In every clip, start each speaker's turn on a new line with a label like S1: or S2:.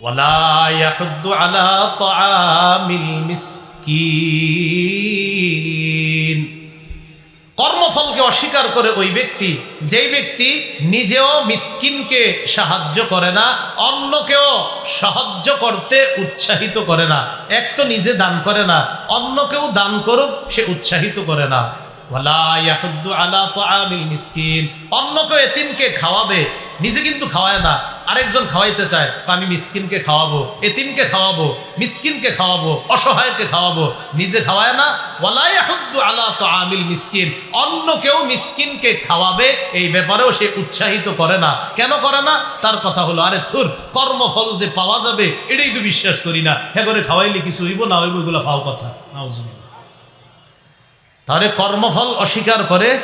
S1: ولا يحض على طعام المسكين কর্মফলকে অস্বীকার করে ওই ব্যক্তি যেই ব্যক্তি নিজেও মিসকিনকে সাহায্য করে না অন্যকেও সাহায্য করতে উৎসাহিত করে না এক তো নিজে দান করে না অন্যকেও দান করুক সে উৎসাহিত করে না অন্যকে এতিমকে খাওয়াবে, নিজে কিন্তু খাওয়ায় না। আরেকজন খাওয়াইতে চায় তো আমি মিসকিনকে খাওয়াবো, এতিমকে খাওয়াবো, মিসকিনকে খাওয়াবো, অসহায়কে খাওয়াবো, নিজে খাওয়ায় না? আলা তাআমিল মিসকিন। অন্য কেউ খাওয়াবে, এই ব্যাপারেও সে উৎসাহিত করে না। কেন করে না? তার কথা হলো, আরে থুর কর্মফল যে পাওয়া যাবে, এটাই তো বিশ্বাস করি না। হ্যাঁ করে খাওয়াইলে কিছু হইব না, হইব এগুলো পাও কথা। নাউজুবিল্লাহ। তাহলে কর্মফল অস্বীকার করে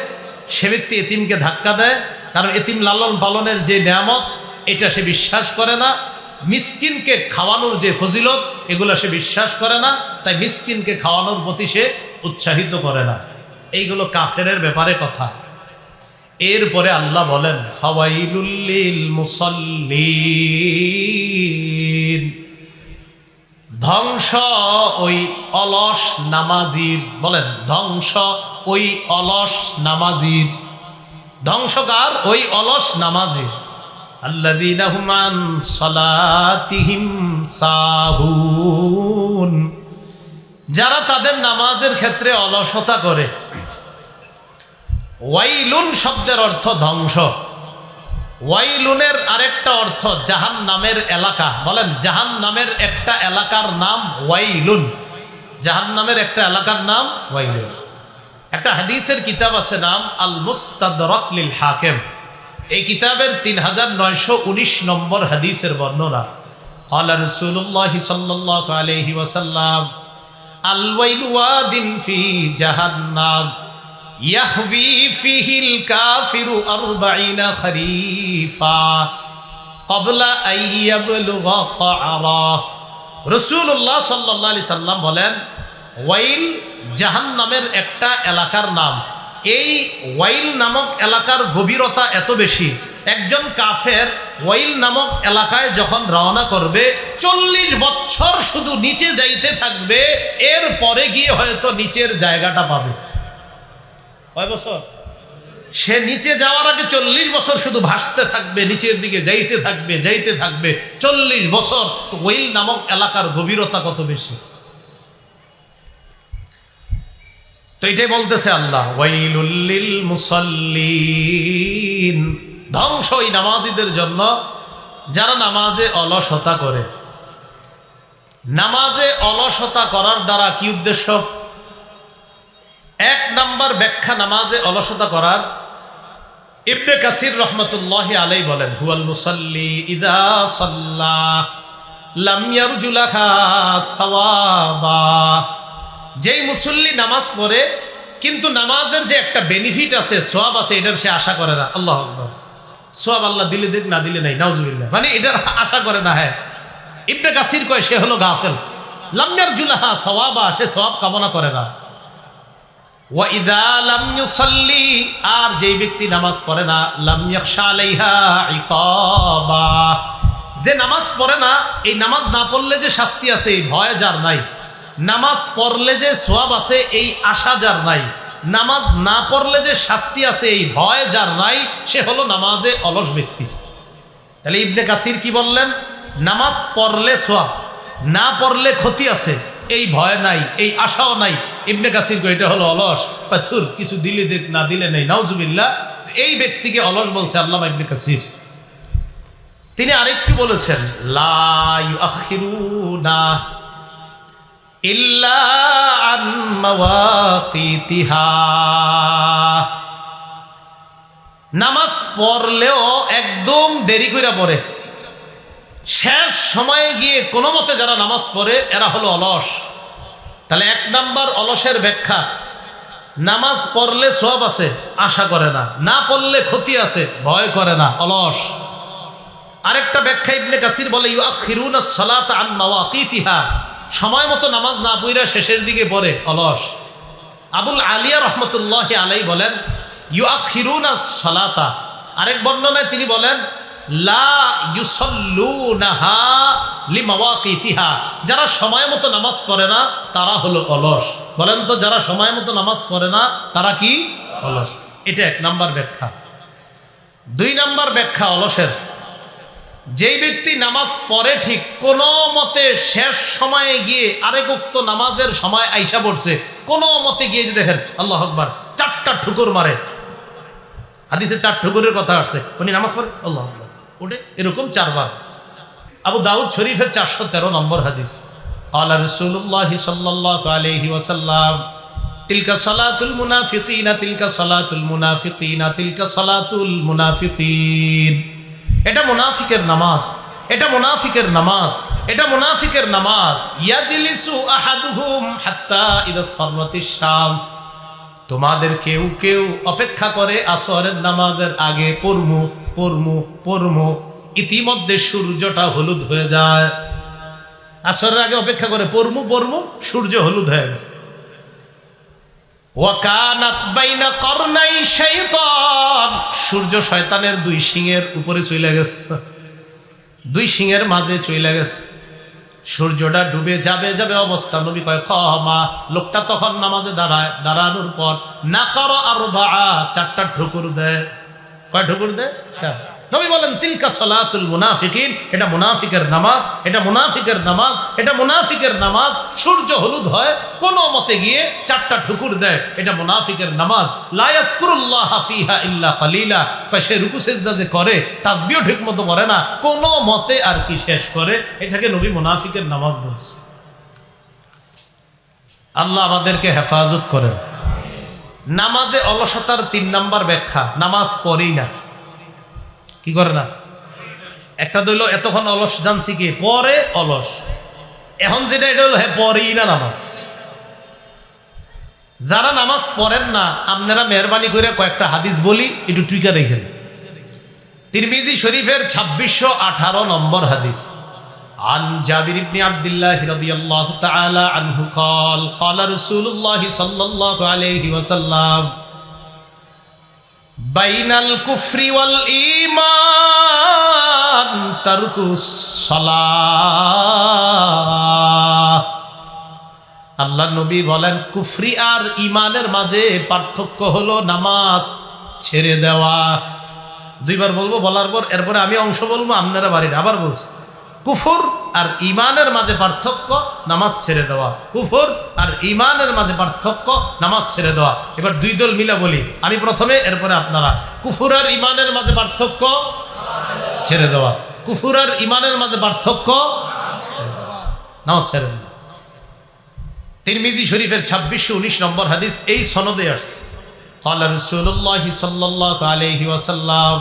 S1: সে ব্যক্তি এতিমকে ধাক্কা দেয়, কারণ এতিম লালন পালনের যে নিয়ামত, এটা সে বিশ্বাস করে না। মিসকিনকে খাওয়ানোর যে ফজিলত, এগুলো সে বিশ্বাস করে না, তাই মিসকিনকে খাওয়ানোর প্রতি সে উৎসাহিত করে না। এইগুলো কাফেরের ব্যাপারে কথা। এরপরে আল্লাহ বলেন ফাওয়াইলুল্লিল মুসল্লিন। ধ্বংস ওই অলস নামাজির, বলেন, ধ্বংস ওই অলস নামাজির। ধ্বংসকার ওই অলস নামাজির। আল্লাযীনা হুম আন সালাতিহিম সাহুন। যারা তাদের নামাজের ক্ষেত্রে অলসতা করে। ওয়াইলুন শব্দের অর্থ ধ্বংস। ওয়াইলুনের আরেকটা অর্থ জাহান নামের এলাকা। বলেন জাহান নামের একটা এলাকার নাম ওয়াইলুন। জাহান নামের একটা এলাকার নাম ওয়াইলুন। একটা হাদিসের কিতাব আছে নাম আল মুস্তাদিল হাকেম এই কিতাবের তিন হাজার নয়শো উনিশ নম্বর হাদিসের বর্ণনা। আল্লাহ আলহি ওয়াসাল্লাম আল ফি জাহান্নাম। ইয়াহবি ফিহিল কাফিরু আরবাইনা খরিফা কবলা আইয়াবলুগা কারা রসুল্লাহ সাল্লাহ আলি সাল্লাম বলেন, ওয়াইল জাহান নামের একটা এলাকার নাম। এই ওয়াইল নামক এলাকার গভীরতা এত বেশি, একজন কাফের ওয়াইল নামক এলাকায় যখন রওনা করবে, চল্লিশ বছর শুধু নিচে যাইতে থাকবে এর পরে গিয়ে হয়তো নিচের জায়গাটা পাবে। কয় বছর? সে নিচে যাওয়ার আগে চল্লিশ বছর শুধু ভাসতে থাকবে, নিচের দিকে যাইতে থাকবে যাইতে থাকবে। চল্লিশ বছর, তো ওইল নামক এলাকার গভীরতা কত বেশি? তো এটাই বলতেছে আল্লাহ ওয়াইলুল্লিল মুসল্লিন ধ্বংস ওই নামাজিদের জন্য, যারা নামাজে অলসতা করে। নামাজে অলসতা করার দ্বারা কি উদ্দেশ্য? এক নাম্বার ব্যাখ্যা নামাজে অলসতা করার ইবনে কাসির রহমতুল্লাহ আলাই বলেন, হুয়াল মুসল্লি ইদা সাল্লাহ যেই মুসল্লি নামাজ পড়ে, কিন্তু নামাজের যে একটা বেনিফিট আছে সোয়াব আছে, এটার সে আশা করে না। আল্লাহ সোয়াব আল্লাহ দিলে দেখ না দিলে নাই, নাউজুবিল্লাহ। মানে এটার আশা করে না হ্যাঁ। ইবনে কাসির কয়, সে হলো গাফেল। লাম জুলাহা সাওয়াবা, সে সোয়াব কামনা করে না। আর যেই ব্যক্তি নামাজ পড়ে না যে নামাজ পড়ে না, এই নামাজ না পড়লে যে শাস্তি আছে, এই ভয় যার নাই। নামাজ পড়লে যে সোয়াব আছে, এই আশা যার নাই। নামাজ না পড়লে যে শাস্তি আছে, এই ভয় যার নাই, সে হলো নামাজে অলস ব্যক্তি। তাহলে ইবনে কাসির কি বললেন? নামাজ পড়লে সোয়াব না পড়লে ক্ষতি আছে, এই ভয় নাই, এই আশাও নাই। ইবনে কাসির কো এটা হলো অলস। পাথুর কিছু দিলে দেখ না দিলে নেই। নাউজুবিল্লাহ, এই ব্যক্তিকে অলস বলছে আল্লামা ইবনে কাসির। তিনি আরেকটু বলেছেন নামাজ পড়লেও একদম দেরি করে পড়ে। শেষ সময়ে গিয়ে কোনো মতে যারা নামাজ পড়ে, এরা হলো অলস। তাহলে এক নাম্বার অলসের ব্যাখ্যা। নামাজ পড়লে সব আছে, আশা করে না। না পড়লে ক্ষতি আছে, ভয় করে না, অলস। আরেকটা ব্যাখ্যা ইবনে কাসির বলে সময় মতো নামাজ না পড়া শেষের দিকে পড়ে, অলস। আবুল আলিয়া রহমতুল্লাহ আলাই বলেন, ইউআখিরুনা সালাতা। আরেক বর্ণনায় তিনি বলেন যারা সময় মতো নামাজ পড়ে না, তারা হলো অলস। বলেন তো, যারা সময় মতো নামাজ পড়ে না, তারা কি? অলস। এটা এক নাম্বার ব্যাখ্যা। দুই নাম্বার ব্যাখ্যা অলসের। যেই ব্যক্তি নামাজ পড়ে ঠিক কোনো মতে শেষ সময়ে গিয়ে আরেক উক্ত নামাজের সময় আইসা পড়ছে, কোনো মতে গিয়ে যে দেখেন, আল্লাহ আকবার, চারটা ঠুকুর মারে। হাদিসে চার ঠুকুরের কথা আসছে, উনি নামাজ পড়ে, আল্লাহ ওঠে এরকম চারবার। আবু দাউদ শরীফের চারশো তেরো নম্বর হাদিস। আল্লাহ রসুল্লাহ সাল্লাহ আলহি ওয়াসাল্লাম, তিলকা সলাতুল মুনাফিকিনা, তিলকা সলাতুল মুনাফিকিনা, তিলকা সলাতুল মুনাফিকিন। এটা মুনাফিকের নামাজ, এটা মুনাফিকের নামাজ, এটা মুনাফিকের নামাজ। ইয়াজলিসু আহাদুহুম হাত্তা ইদা সররাতিশ শামস তোমাদের কেউ কেউ অপেক্ষা করে আসরের নামাজের আগে পড়মু পড়মু পড়মু। ইতিমধ্যে সূর্যটা হলুদ হয়ে যায়। আসরের আগে অপেক্ষা করে পড়মু পড়মু, সূর্য হলুদ হয়ে গেছে। সূর্য শয়তানের দুই সিংয়ের উপরে চলে গেছে। দুই সিংয়ের মাঝে চলে গেছে। সূর্যটা ডুবে যাবে যাবে অবস্থা। নবী কয়, কমা। লোকটা তখন নামাজে দাঁড়ায়, দাঁড়ানোর পর না করো আর চারটা ঠুকুর দেয় কয় ঠুকুর দেয় চার। নবী বলেন, তিলকা সলাতুল মুনাফিকিন এটা মুনাফিকের নামাজ, এটা মুনাফিকের নামাজ, এটা মুনাফিকের নামাজ। সূর্য হলুদ হয়, কোন মতে গিয়ে চারটা ঠুকুর দেয়, এটা মুনাফিকের নামাজ। লায়াসকুরুল্লাহ ফিহা ইল্লা কালিলা। কয় সে রুকু সেজদা যে করে তাসবিও ঠিক মতো করে না, কোন মতে আর কি শেষ করে, এটাকে নবী মুনাফিকের নামাজ বলছে। আল্লাহ আমাদেরকে হেফাজত করেন। নামাজে অলসতার তিন নাম্বার ব্যাখ্যা, নামাজ পড়েই না। কি করে না একটা দইল এতক্ষণ অলস জানছি কি পরে অলস এখন যেটা এটা হলো হ্যাঁ পরেই না নামাজ যারা নামাজ পড়েন না আপনারা মেহরবানি করে কয়েকটা হাদিস বলি একটু টুইকা দেখেন তিরমিজি শরীফের ছাব্বিশশো আঠারো নম্বর হাদিস عن جابر بن عبد الله رضي الله تعالى عنه قال قال رسول الله صلى الله عليه وسلم বাইনাল কুফরি ওয়াল ঈমান তারকু সালাহ। আল্লাহ নবী বলেন, কুফরি আর ইমানের মাঝে পার্থক্য হলো নামাজ ছেড়ে দেওয়া। দুইবার বলব, বলার পর এরপরে আমি অংশ বলব, আপনারা বাড়ির আবার বলছি কুফর আর ইমানের মাঝে পার্থক্য নামাজ ছেড়ে দেওয়া কুফর আর ইমানের মাঝে পার্থক্য নামাজ ছেড়ে দেওয়া এবার দুই দল মিলে বলি আমি প্রথমে এরপরে আপনারা কুফুর আর ইমানের মাঝে পার্থক্য ছেড়ে দেওয়া কুফুর আর ইমানের মাঝে পার্থক্য নামাজ ছেড়ে দেওয়া তিরমিজি শরীফের ছাব্বিশশো উনিশ নম্বর হাদিস এই সনদে আসছে قال رسول الله صلى الله عليه وسلم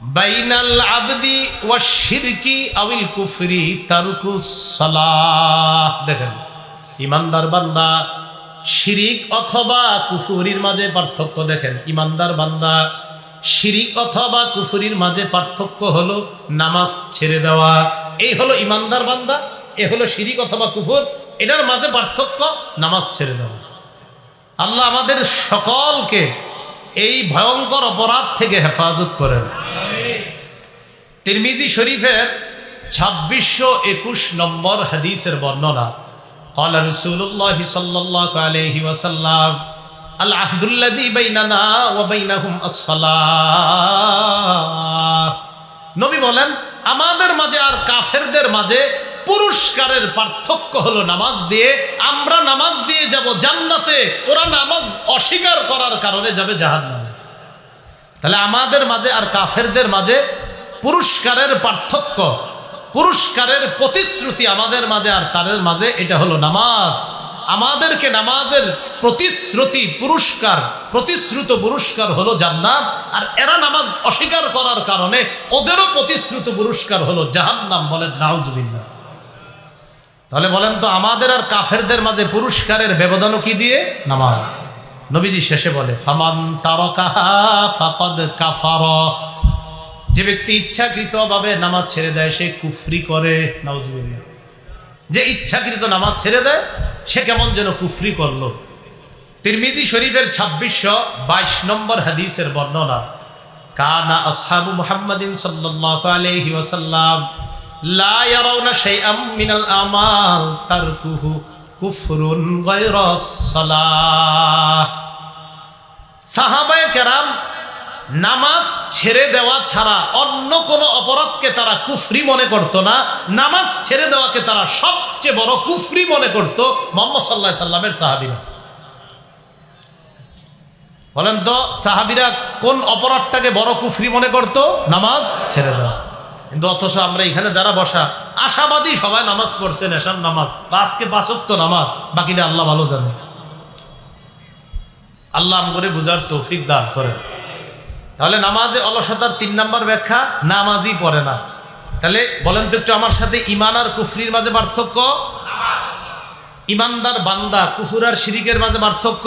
S1: বাইনাল আবদি ওয়া শিরকি আবিল কুফরি তারকু সালাহ। দেখেন, ইমানদার বান্দা শিরিক অথবা কুফুরির মাঝে পার্থক্য দেখেন। ইমানদার বান্দা শিরিক অথবা কুফুরির মাঝে পার্থক্য হলো নামাজ ছেড়ে দেওয়া। এই হলো ইমানদার বান্দা, এ হলো শিরিক অথবা কুফুর, এটার মাঝে পার্থক্য নামাজ ছেড়ে দেওয়া। আল্লাহ আমাদের সকলকে এই ভয়ঙ্কর অপরাধ থেকে হেফাজত করেন। তিরমিজি শরীফের ছাব্বিশশো একুশ নম্বর হাদিসের বর্ণনা قال رسول الله صلى الله عليه وسلم العهد الذي بيننا وبينهم الصلاة নবী বলেন আমাদের মাঝে আর কাফেরদের মাঝে পুরস্কারের পার্থক্য হলো নামাজ দিয়ে আমরা নামাজ দিয়ে যাব জান্নাতে ওরা নামাজ অস্বীকার করার কারণে যাবে জাহান্নামে তাহলে আমাদের মাঝে আর কাফেরদের মাঝে পুরস্কারের পার্থক্য, পুরস্কারের প্রতিশ্রুতি আমাদের মাঝে আর তাদের মাঝে এটা হলো নামাজ। আমাদেরকে নামাজের প্রতিশ্রুতি, পুরস্কার, প্রতিশ্রুত পুরস্কার হলো জান্নাত, আর এরা নামাজ অস্বীকার করার কারণে ওদেরও প্রতিশ্রুত পুরস্কার হলো জাহান্নাম বলেন, নাউজুবিল্লাহ। তাহলে বলেন তো আমাদের আর কাফেরদের মাঝে পুরস্কারের ব্যবধানও কি দিয়ে? নামাজ। নবীজি শেষে বলে, ফামান তারকাহা ফাকাদ কাফার। যে ব্যক্তি ইচ্ছাকৃত ভাবে নামাজ ছেড়ে দেয়, সে কুফরি করে, নাউজুবিল্লাহ। যে ইচ্ছাকৃত নামাজ ছেড়ে দেয়, সে কেমন যেন কুফরি করল। তিরমিজি শরীফের ছাব্বিশশো বাইশ নম্বর হাদিসের বর্ণনা, কানা আসহাবু মুহাম্মাদিন সাল্লাল্লাহু আলাইহি ওয়াসাল্লাম, লা কেরাম নামাজ ছেড়ে দেওয়া ছাড়া অন্য কোনো অপরাধকে তারা কুফরি মনে করত না। নামাজ ছেড়ে দেওয়াকে তারা সবচেয়ে বড় কুফরি মনে করত মোহাম্মদ সাল্লাহ সাল্লামের সাহাবিরা। বলেন তো, সাহাবিরা কোন অপরাধটাকে বড় কুফরি মনে করত? নামাজ ছেড়ে দেওয়া। কিন্তু অথচ আমরা এখানে যারা বসা, আশাবাদী সবাই নামাজ পড়ছেন এসব নামাজ। আজকে পাঁচক্ত নামাজ, বাকিটা আল্লাহ ভালো জানে। আল্লাহ করে বুঝার তৌফিক দান করেন। তাহলে নামাজে অলসতার তিন নাম্বার ব্যাখ্যা, নামাজই পড়ে না। তাহলে বলেন তো একটু আমার সাথে ইমান আর কুফরির মাঝে পার্থক্য? ইমানদার বান্দা, কুফুর আর শিরিকের মাঝে পার্থক্য?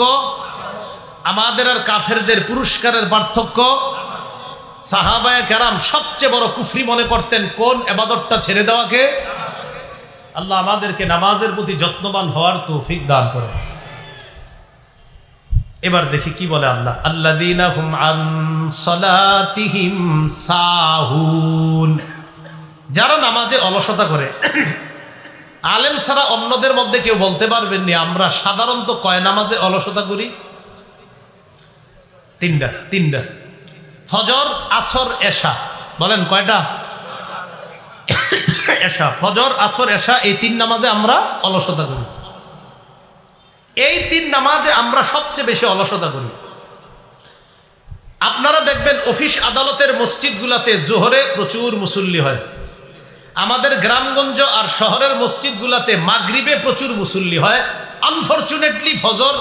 S1: আমাদের আর কাফেরদের পুরস্কারের পার্থক্য? সাহাবায় কারাম সবচেয়ে বড় কুফরি মনে করতেন, কোন এবাদতটা ছেড়ে দেওয়াকে? আল্লাহ আমাদেরকে নামাজের প্রতি যত্নবান হওয়ার তৌফিক দান করে এবার দেখি কি বলে আল্লাহ। আল্লাদিনা যারা নামাজে অলসতা করে, আলেম ছাড়া অন্যদের মধ্যে কেউ বলতে পারবেন নি আমরা সাধারণত কয় নামাজে অলসতা করি? তিনটা তিনটা। ফজর, আসর, এশা। বলেন কয়টা? এশা। ফজর, আসর, এশা, এই তিন নামাজে আমরা অলসতা করি। এই তিন নামাজে আমরা সবচেয়ে বেশি অলসতা করি। আপনারা দেখবেন অফিস আদালতের মসজিদগুলাতে জোহরে প্রচুর মুসল্লি হয়। আমাদের গ্রামগঞ্জ আর শহরের মসজিদগুলাতে মাগরিবে প্রচুর মুসল্লি হয়। আনফর্চুনেটলি ফজর,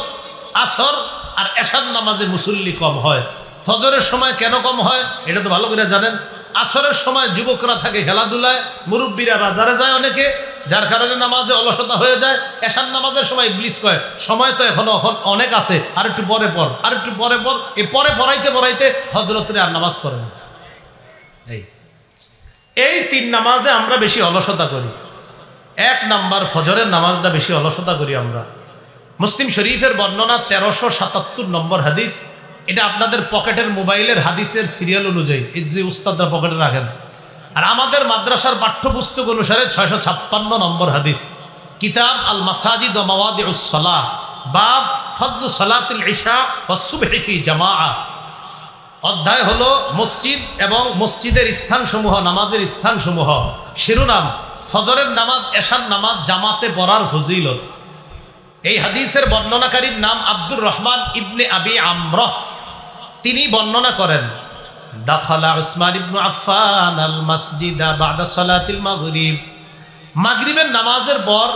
S1: আসর আর এশার নামাজে মুসল্লি কম হয়। ফজরের সময় কেন কম হয়, এটা তো ভালো করে জানেন। আসরের সময় যুবকরা থাকে খেলাধুলায়, মুরব্বীরা বাজারে যায় অনেকে, যার কারণে নামাজে অলসতা হয়ে যায়। এশার নামাজের সময় ইবলিস কয়, সময় তো এখনও অনেক আছে, আর একটু পরে পর আর একটু পরে পর এই পরে পড়াইতে পড়াইতে হজরতরে আর নামাজ পড়ে না। এই এই তিন নামাজে আমরা বেশি অলসতা করি। এক নাম্বার ফজরের নামাজটা বেশি অলসতা করি আমরা। মুসলিম শরীফের বর্ণনা তেরোশো সাতাত্তর নম্বর হাদিস এটা আপনাদের পকেটের মোবাইলের হাদিসের সিরিয়াল অনুযায়ী। এই যে উস্তাদরা পকেটে রাখেন। আর আমাদের মাদ্রাসার পাঠ্যপুস্তক অনুসারে ছয়শো ছাপ্পান্ন নম্বর হাদিস। কিতাব আল মাসাজিদ ও মাওয়াদিউসলা বাব ফজলু সলাতিল ইশা ও জামা অধ্যায় হলো মসজিদ এবং মসজিদের স্থানসমূহ, নামাজের স্থানসমূহ। শিরোনাম, ফজরের নামাজ, এশার নামাজ, জামাতে পড়ার ফজিলত। এই হাদিসের বর্ণনাকারীর নাম আব্দুর রহমান ইবনে আবি আমরহ। তিনি বর্ণনা করেন দাখালা উসমান ইবনু আফফান আল মসজিদা বাদা সালাতিল মাগরিব মাগরিবের নামাজের পর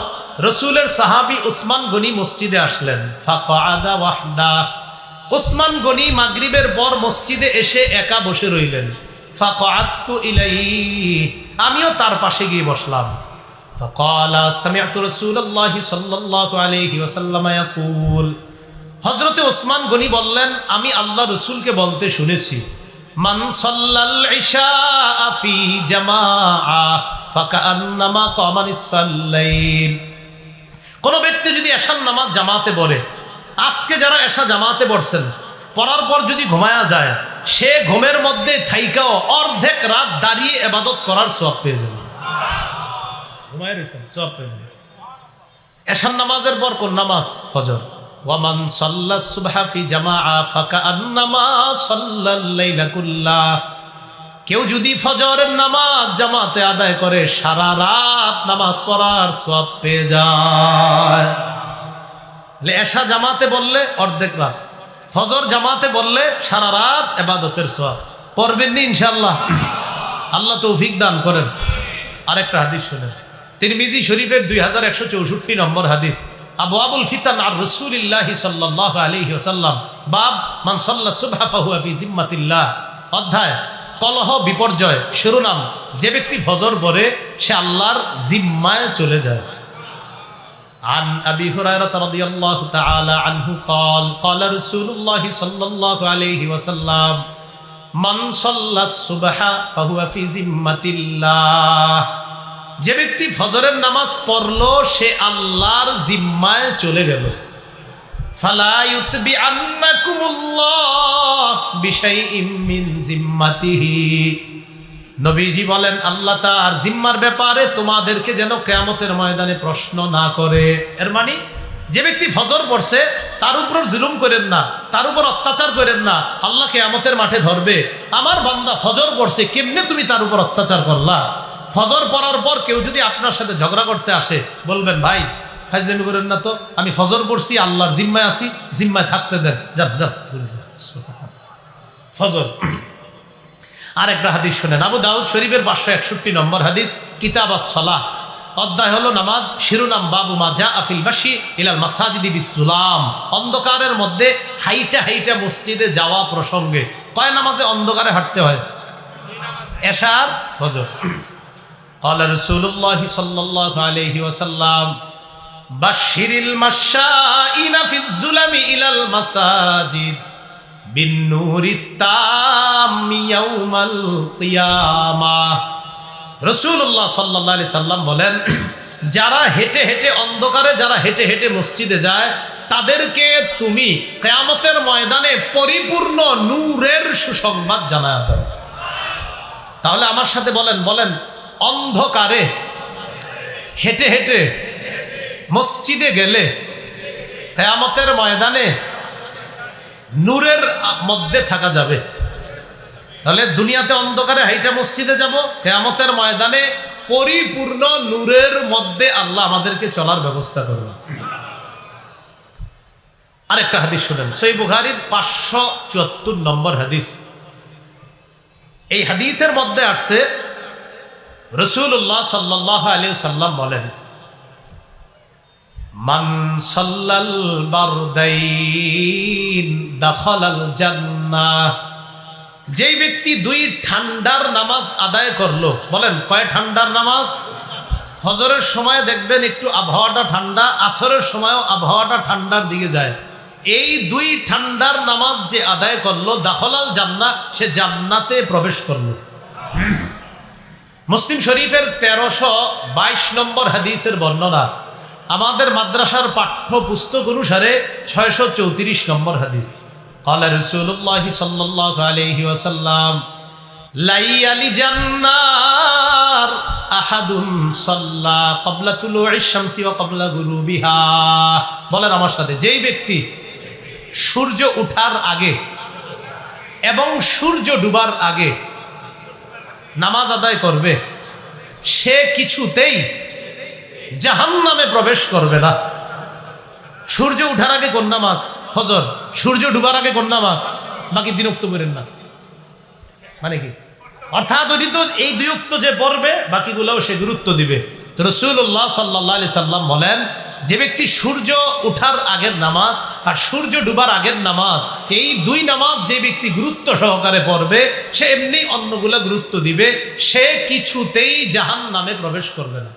S1: রসুলের সাহাবী উসমান গনি মসজিদে আসলেন ফাকাদা ওয়াহদা উসমান গনি মাগরিবের পর মসজিদে এসে একা বসে রইলেন ফাকাদতু ইলাইহি আমিও তার পাশে গিয়ে বসলাম فقال سمعت رسول الله صلى الله عليه وسلم يقول হজরতে ওসমান গনি বললেন আমি আল্লাহ রসুলকে বলতে শুনেছি মান সাল্লাল ইশা ফি জামাআ ফাকান্নামা কামা নিসফাল লাইল। কোন ব্যক্তি যদি এশার নামাজ জামাতে পড়ে আজকে যারা এশা জামাতে পড়ছেন পড়ার পর যদি ঘুমায়া যায় সে ঘুমের মধ্যে থাইকাও অর্ধেক রাত দাঁড়িয়ে এবাদত করার সব পেয়ে যাবে। ঘুমায় রয়েছেন সব পেয়ে যাবে এশার নামাজের পর কোন নামাজ? ফজর। ওয়ামান সাল্লা সুবহা ফি জামাআ ফাকান্নামা সাল্লাল লাইলা কুল্লাহ। কেউ যদি ফজরের নামাজ জামাতে আদায় করে, সারা রাত নামাজ পড়ার সব পেয়ে যায়। এশা জামাতে বললে অর্ধেক রাত, ফজর জামাতে বললে সারা রাত এবাদতের সব পড়বেন নি ইনশাল্লাহ আল্লাহ তৌফিক দান করেন। আরেকটা হাদিস শুনেন। তিনি মিজি শরীফের দুই হাজার একশো চৌষট্টি নম্বর হাদিস। আবু আবুল ফিতান আর রসুলিল্লাহি সাল্লাহ আলাইহি ওসাল্লাম বাব মান সাল্লা সুবহা ফাহুয়া ফি জিম্মাতিল্লাহ অধ্যায় কলহ বিপর্যয় শিরোনাম যে ব্যক্তি ফজর পরে সে আল্লাহর জিম্মায় চলে যায় عن أبي هريرة رضي الله تعالى عنه قال قال رسول الله صلى الله عليه وسلم من صلى الصبح فهو في ذمة الله যে ব্যক্তি ফজরের নামাজ পড়ল, সে আল্লাহর জিম্মায় চলে গেল। নবীজি বলেন, আল্লাহ তার জিম্মার ব্যাপারে তোমাদেরকে যেন কেয়ামতের ময়দানে প্রশ্ন না করে। এর মানে যে ব্যক্তি ফজর পড়ছে, তার উপর জুলুম করেন না, তার উপর অত্যাচার করেন না, আল্লাহ কেয়ামতের মাঠে ধরবে। আমার বান্দা ফজর পড়ছে, কেমনে তুমি তার উপর অত্যাচার করলা? ফজর পড়ার পর কেউ যদি আপনার সাথে ঝগড়া করতে আসে, বলবেন, ভাই ফাইজলামি করেন না তো। আমি ফজর পড়ছি, আল্লাহর জিম্মায় আছি, জিম্মায় থাকতে দেন। যান ফজর। আর একটা হাদিস শোনেন। আবু দাউদ শরীফের পাঁচশো একষট্টি নম্বর হাদিস, কিতাব সলাহ অধ্যায় হলো নামাজ, শিরোনাম বাবু মা যা আফিল বাসি ইলাল মাসাজিদি বিসুলাম অন্ধকারের মধ্যে হাইটা হাইটা মসজিদে যাওয়া প্রসঙ্গে। কয় নামাজে অন্ধকারে হাঁটতে হয়? এশার ফজর। قال رسول الله صلى الله عليه وسلم بشر المشائين في الظلم إلى المساجد بالنور التام يوم القيامة রসুল্লাহ সাল্লাহ আলি সাল্লাম বলেন যারা হেঁটে হেঁটে অন্ধকারে যারা হেঁটে হেঁটে মসজিদে যায় তাদেরকে তুমি কেয়ামতের ময়দানে পরিপূর্ণ নূরের সুসংবাদ জানায় দাও তাহলে আমার সাথে বলেন বলেন অন্ধকারে, হেঁটে হেঁটে মসজিদে গেলে, কেয়ামতের ময়দানে নূরের মধ্যে থাকা যাবে। তাহলে দুনিয়াতে অন্ধকারে হাইটা মসজিদে যাব, কেয়ামতের ময়দানে পরিপূর্ণ নূরের মধ্যে আল্লাহ আমাদেরকে চলার ব্যবস্থা করবে। আরেকটা হাদিস শুনেন সই বুখারির পাঁচশো চুয়াত্তর নম্বর হাদিস। এই হাদিসের মধ্যে আসছে রসুল্লাহ সাল্লাহ আলী সাল্লাম বলেন, মান সাল্লাল বারদাইন দাখলাল জান্নাহ। যেই ব্যক্তি দুই ঠান্ডার নামাজ আদায় করল, বলেন, কয় ঠান্ডার নামাজ? ফজরের সময় দেখবেন একটু আবহাওয়াটা ঠান্ডা, আসরের সময়ও আবহাওয়াটা ঠান্ডার দিকে যায়। এই দুই ঠান্ডার নামাজ যে আদায় করল, দাখলাল জান্না সে জান্নাতে প্রবেশ করল। মুসলিম শরীফের তেরোশো বাইশ নম্বর হাদিসের বর্ণনা, আমাদের মাদ্রাসার পাঠ্যপুস্তক অনুসারে ছয়শো চৌত্রিশ নম্বর হাদিস। কলা রসুল্লাহ সাল্লাহ আলহি ওসাল্লাম লাই আলি জান্নার আহাদুন সাল্লা কবলা তুলু শামসি ও কবলা গুরু বিহা বলেন আমার সাথে, যেই ব্যক্তি সূর্য উঠার আগে এবং সূর্য ডুবার আগে নামাজ আদায় করবে, সে কিছুতেই জাহান নামে প্রবেশ করবে না। সূর্য উঠার আগে কোন নামাজ? ফজর। সূর্য ডুবার আগে কোন নামাজ? বাকি দিন উক্ত করেন না। মানে কি? অর্থাৎ ওই তো এই দুই উক্ত যে পড়বে, বাকিগুলোও সে গুরুত্ব দিবে। তো রসুল্লাহ সাল্লাহ সাল্লাম বলেন যে ব্যক্তি সূর্য উঠার আগের নামাজ আর সূর্য ডুবার আগের নামাজ, এই দুই নামাজ যে ব্যক্তি গুরুত্ব সহকারে পড়বে, সে এমনি অন্যগুলা গুরুত্ব দিবে, সে কিছুতেই জাহান নামে প্রবেশ করবে না।